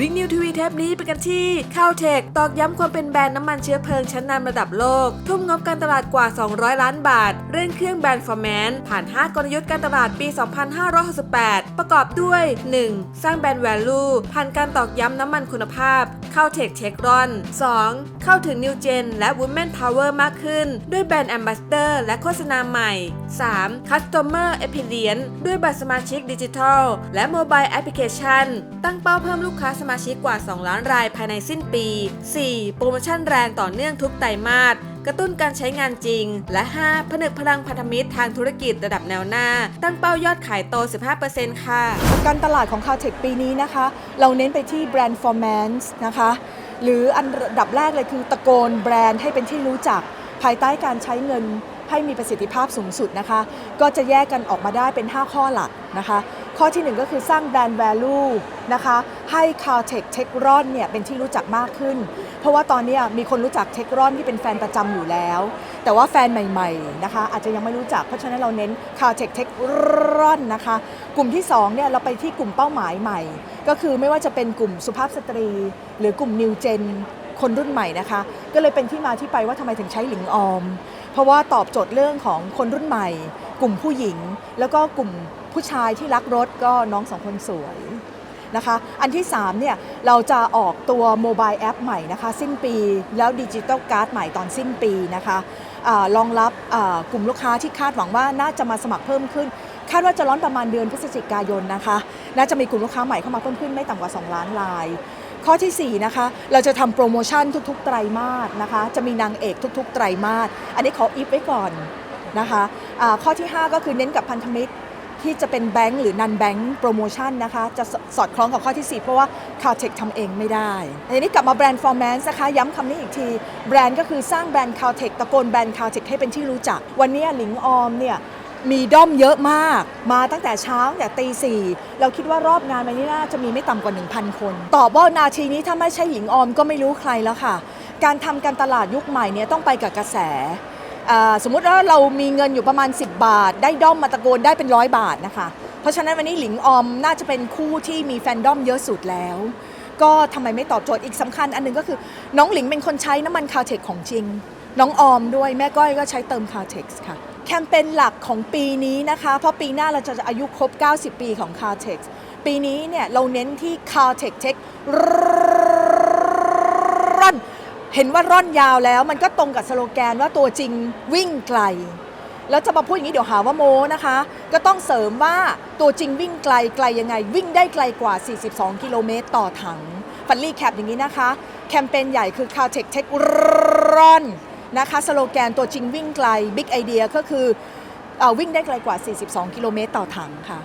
ริกนิวทีวีเทปนี้ไปกันที่ข้าวเทคตอกย้ำความเป็นแบรนด์น้ำมันเชื้อเพลิงชั้นนำระดับโลก ทุ่มงบการตลาดกว่า 200 ล้านบาท เร่งเครื่องแบรนด์ฟอร์แมนผ่าน 5 กลยุทธ์การตลาดปี 2568 ประกอบด้วย 1. สร้างแบรนด์แวลูผ่านการตอกย้ำน้ำมันคุณภาพเข้าเทคเทครอน 2. เข้าถึงนิวเจนและ Women Power มากขึ้น ด้วยแบรนด์แอมบาสเดอร์และโฆษณาใหม่ 3. Customer Experience ด้วยบัตรสมาชิกดิจิทัลและโมบายแอปพลิเคชันตั้งเป้าเพิ่มลูกค้าสมาชิกกว่า 2 ล้านรายภายในสิ้นปี 4. โปรโมชั่นแรงต่อเนื่องทุกไตรมาสกระตุ้นการใช้งานจริง และ 5. ผนึกพลังพันธมิตรทางธุรกิจระดับแนวหน้า ตั้งเป้ายอดขายโต 15%ค่ะ การตลาดของ c a l t e c h ปีนี้นะคะ เราเน้นไปที่แบรนด์ formance นะคะ หรืออันดับแรกเลยคือตะโกนแบรนด์ให้เป็นที่รู้จัก ภายใต้การใช้เงินให้มีประสิทธิภาพสูงสุดนะคะ ก็จะแยกกันออกมาได้เป็น 5 ข้อหลักนะคะ ข้อทีหนึ่1 ก็คือสร้างแบรนด์ value นะคะให้ c a l t e c h t e c h r o n เนี่ยเป็นที่รู้จักมากขึ้น เพราะว่าตอนนี้มีคนรู้จัก t e c h r o n ที่เป็นแฟนประจำอยู่แล้ว แต่ว่าแฟนใหม่ๆนะคะอาจจะยังไม่รู้จักเพราะฉะนั้นเราเน้น c a l t e c h t e c h r o n นะคะกลุ่มที่2เนี่ยเราไปที่กลุ่มเป้าหมายใหม่ ก็คือไม่ว่าจะเป็นกลุ่มสุภาพสตรี หรือกลุ่ม New Gen คนรุ่นใหม่นะคะ ก็เลยเป็นที่มาที่ไปว่าทำไมถึงใช้หลิงออม เพราะว่าตอบโจทย์เรื่องของคนรุ่นใหม่ กลุ่มผู้หญิง แล้วก็กลุ่ม ผู้ชายที่รักรถก็น้องสองคนสวยนะคะ อันที่3เนี่ยเราจะออกตัวโมบายแอปใหม่นะคะ สิ้นปีแล้วดิจิ t a ลการ์ดใหม่ตอนสิ้นปีนะคะรองรับกลุ่มลูกค้าที่คาดหวังว่าน่าจะมาสมัครเพิ่มขึ้น คาดว่าจะร้อนประมาณเดือนพฤศจิกายนนะคะ น่าจะมีกลุ่มลูกค้าใหม่เข้ามาเพิ่มขึ้นไม่ต่ำกว่า 2 ล้านราย ข้อทีสี่4 นะคะ เราจะทำโปรโมชั่นทุกๆ ไตรมาสนะคะ จะมีนางเอกทุก ๆ ไตรมาส อันนี้ขออิฟไว้ก่อนนะคะะข้อที่ 5 ก็คือเน้นกับพันธมิตร ที่จะเป็นแบงก์หรือนันแบงก์โปรโมชั่นนะคะ จะสอดคล้องกับข้อที่ 4 เพราะว่า c a l t e c h ทำเองไม่ได้ทีนี้กลับมาแบรนด์ Formance นะคะ ย้ำคำนี้อีกที แบรนด์ก็คือสร้างแบรนด์ c a l t e c h ตะโกนแบรนด์ c a l t e c h ให้เป็นที่รู้จัก วันนี้หลิงออมเนี่ยมีด้อมเยอะมาก มาตั้งแต่เช้าแต่ตีสี่เราคิดว่ารอบงานวันนี้น่าจะมีไม่ต่ำกว่า 1,000 คน ตอบว่านาทีนี้ถ้าไม่ใช่หญิงออมก็ไม่รู้ใครแล้วค่ะ การทำการตลาดยุคใหม่เนี่ยต้องไปกับกระแส สมมุติว่าเรามีเงินอยู่ประมาณ 10 บาท ได้ด้อมมาตะโกนได้เป็นร้อยบาทนะคะ เพราะฉะนั้นวันนี้หลิงออมน่าจะเป็นคู่ที่มีแฟนด้อมเยอะสุดแล้ว ก็ทำไมไม่ตอบโจทย์อีกสำคัญอันหนึงก็คือ น้องหลิงเป็นคนใช้น้ำมันคาเทคของจริง น้องออมด้วยแม่ก้อยก็ใช้เติมคาเทคค่ะแคมเปญหลักของปีนี้นะคะ เพราะปีหน้าเราจะอายุครบ 90 ปีของ c a r t e x ปีนี้เนี่ยเราเน้นที่ c a r t e x Tech ร่อน เห็นว่าร่อนยาวแล้วมันก็ตรงกับสโลแกนว่าตัวจริงวิ่งไกล แล้วจะมาพูดอย่างนี้เดี๋ยวหาว่าโมนะคะ ก็ต้องเสริมว่าตัวจริงวิ่งไกลไกลยังไง วิ่งได้ไกลกว่า 42 กิโลเมตรต่อถังฟันลี่แคปอย่างนี้นะคะ แคมเปญใหญ่คือ c a r t e c h Tech Run นะคะสโลแกนตัวจริงวิ่งไกล Big Idea ก็คืออวิ่งได้ไกลกว่า 42 กิโลเมตรต่อถังค่ะ